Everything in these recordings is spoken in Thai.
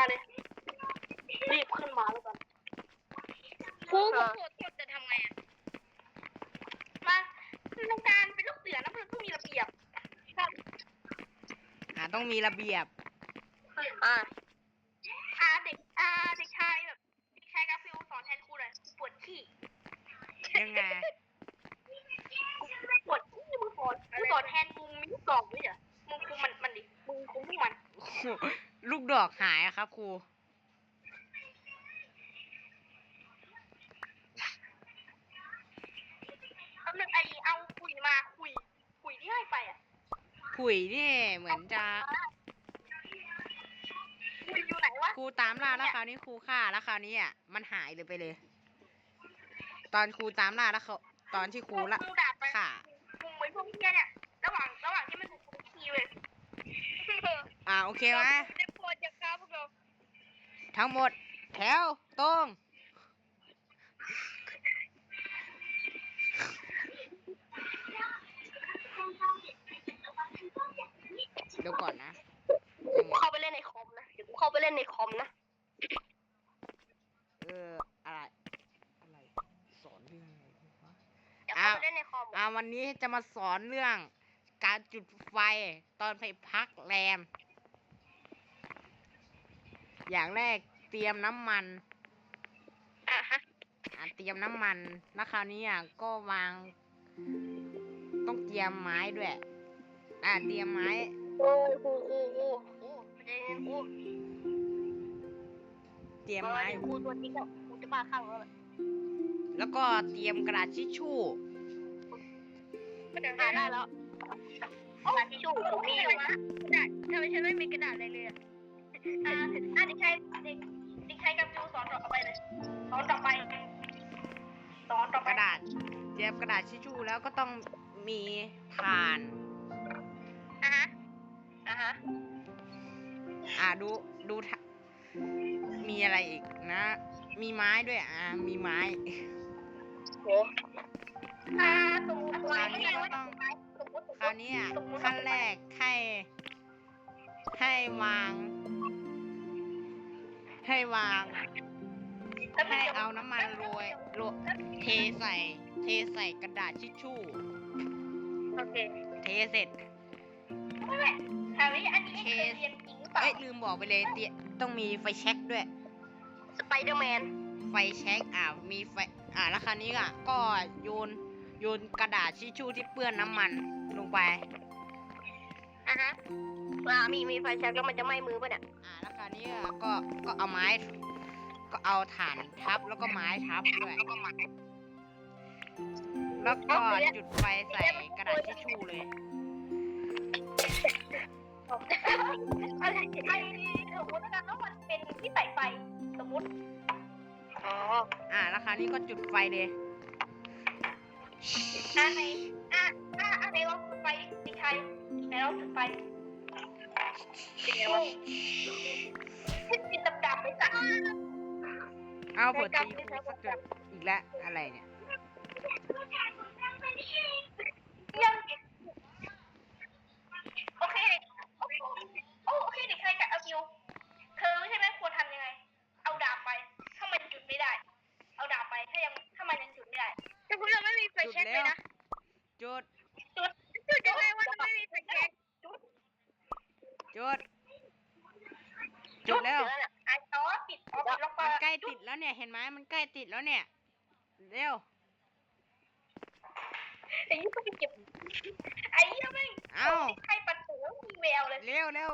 มาเลย รีบขึ้นมาแล้วกันครูผมกดกดจะทำไงอะมาในการเป็นลูกเสือนะมันต้องมีระเบียบอ่าต้องมีระเบียบ อ่าอ่าเด็กอ่าเด็กชายแบบเด็กชายกาฟิลสอนแทนครูหน่อยกูปวดขี้ ยังไง กูปวดขี้มึงสอนมึงสอนแทนมึงมีลูกดอกด้วยเหรอมึงคุมมันมันดิมึงคุมพวกมัน ลูกด อกหายอะครับครูแป๊บนึงไอเอาคุยมาคุย คุยที่ให้ไปอะขุยนี่เหมือนจะคุยอยู่ไหนวะครูตามล่าแล้วคราวนี้ครูฆ่าแล้วคราวนี้อะมันหายเลยไปเลย ตอนครูตามล่าแล้วเขาตอนที่ครูละมึงด่าไปค่ะ มึงไว้พวกเนี้ยเนี่ยระหว่างระหว่างที่มันถูกคุมขี้เลย อ่าโอเคไหม ทั้งหมด แถวตรงเดี๋ยวก่อนนะกูเข้าไปเล่นในคอมนะเดี๋ยวกูเข้าไปเล่นในคอมนะ เออ อะไร อะไร สอนเรื่องอะไรวะเดี๋ยวเข้าไปเล่นในคอมอ่าวันนี้จะมาสอนเรื่อง การจุดไฟตอนไปพักแรม อย่างแรก เตรียมน้ำมันอะฮะอะเตรียมน้ำมัน แล้วคราวนี้อะก็วาง ต้องเตรียมไม้ด้วย อ่าเตรียมไม้ โอ้กูกูกูกูประเด็นกูเตรียมเออไม้เดี๋ยวกูตัวจริงอะกูจะบ้าข้างแล้วแหละแล้วก็เตรียมกระดาษทิชชู่ ก็เดี๋ยวหาได้แล้วกระดาษทิชชู่กูมีอยู่นะกระดาษทำไมฉันไม่มีกระดาษอะไรเลยอะอ่าอ่าเด็กช รียมกระดาษทิชชู่แล้วก็ต้องมีถ่าน อะฮะอะฮะอ่าดูดูทะมีอะไรอีกนะ มีไม้ด้วยอ่ามีไม้โหอ่าสมมติไว้ไม่ได้ว่าต้องสมมติคราวนี้อะขั้นแรกให้ให้วาง ให้วางให้เอาน้ำมันโรยโรยเทใส่ เทใส่กระดาษทิชชู่ โอเคเทเสร็จ ไม่ไม่ถามว่าอันนี้เคยเรียนจริงหรือเปล่าเอ้ยลืมบอกไปเลยเตียต้องมีไฟแช็กด้วย สไปเดอร์แมนไฟแช็กอ่ามีไฟอ่าแล้วคราวนี้อะ ก็โยนโยนกระดาษทิชชู่ที่เปื้อนน้ำมันลงไป อะฮะอ่ามีมีไฟแช็กแล้วมันจะไหม้มือป่ะเนี่ยอ่าแล้วคราวนี้อะก็ก็เอาไม้ ก็เอาถ่านทับแล้วก็ไม้ทับด้วยแล้วก็ จุดไฟใส่กระดาษทิชชู่เลย อะไรไอ้สมมตินะว่ามันเป็นที่ใส่ไฟสมมติอ๋ออ่าแล้วคราวนี้ก็จุดไฟเลยอะไหนอะอะอะไหนลองจุดไฟดิใครไหนลองจุดไฟเป็นไงวะติดดำๆไปซะเอาเปิดตีกูสักจุดอีกแล้วอะไรเนี่ย ยังโอเคโอเคเด็กชายกับอาคิวเธอใช่ไหมควรทำยังไง เอาดาบไป ถ้ามันจุดไม่ได้ เอาดาบไป ถ้ายังถ้ามันยังจุดไม่ได้แต่พวกเราไม่มีไฟแช็กเลยนะ จุด จุดจุดยังไงว่าไม่มีไฟแช็กจุด จุด จุดแล้วไอ้ต่อปิดออกปิดล็อกไปมันใกล้ติดแล้วเนี่ย เห็นไหมมันใกล้ติดแล้วเนี่ย เร็ว ไอ้ยี่ก็ไปเก็บไอ้ยี่ไม่เอาใครปัดหูมีแววเลยเร็วเร็ว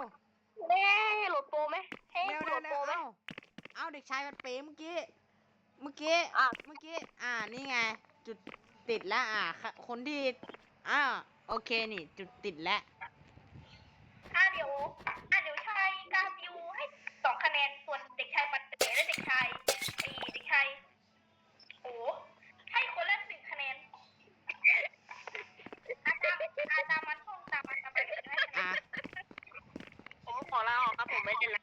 เฮ้โหลดโปรไหมเฮ้เร็วโหลเร็วดเร็โปรวไหม เอาเอาเด็กชายมันเป๋เมื่อกี้ เมื่อกี้ อะ เมื่อกี้ อ่า นี่ไง จุดติดแล้วอ่าค่ะคนที่อ่าโอเคนี่ จุดติดแล้วอะเดี๋ยวอะเดี๋ยวชายกาฟิวให้สองคะแนน ส่วนเด็กชายปัดเป๋และเด็กชายไอ้เด็กชายโอ้ให้คนละหนึ่งคะแนนอาตามอาตามมันท่องตามมันตามมันเลยนะ อ่า ผมขอลาออกครับ ผมไม่เล่นละ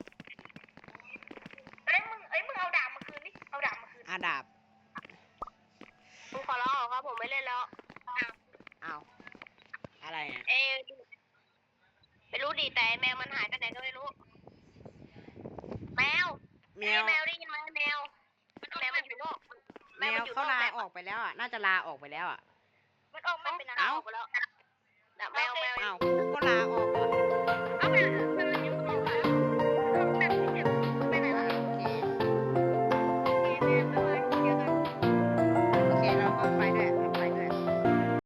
เอ้ยมึงเอ้ยมึงเอาดาบมาคืนนี่เอาดาบมาคืนอาดาบผมขอลาออกครับผมไม่เล่นแล้วอ้าวเอาอะไรเนี่ยเอยไม่รู้ดิแต่แมวมันหายไปไหนก็ไม่รู้ แมวแมวแมวได้ยินไหมแมวแมวมันอยู่นอกแมวเขาลาออกไปแล้วอะน่าจะลาออกไปแล้วอะมันออกไม่เป็นอะไรเอ้าออกไปแล้วน่ะแมวแมวอ้าว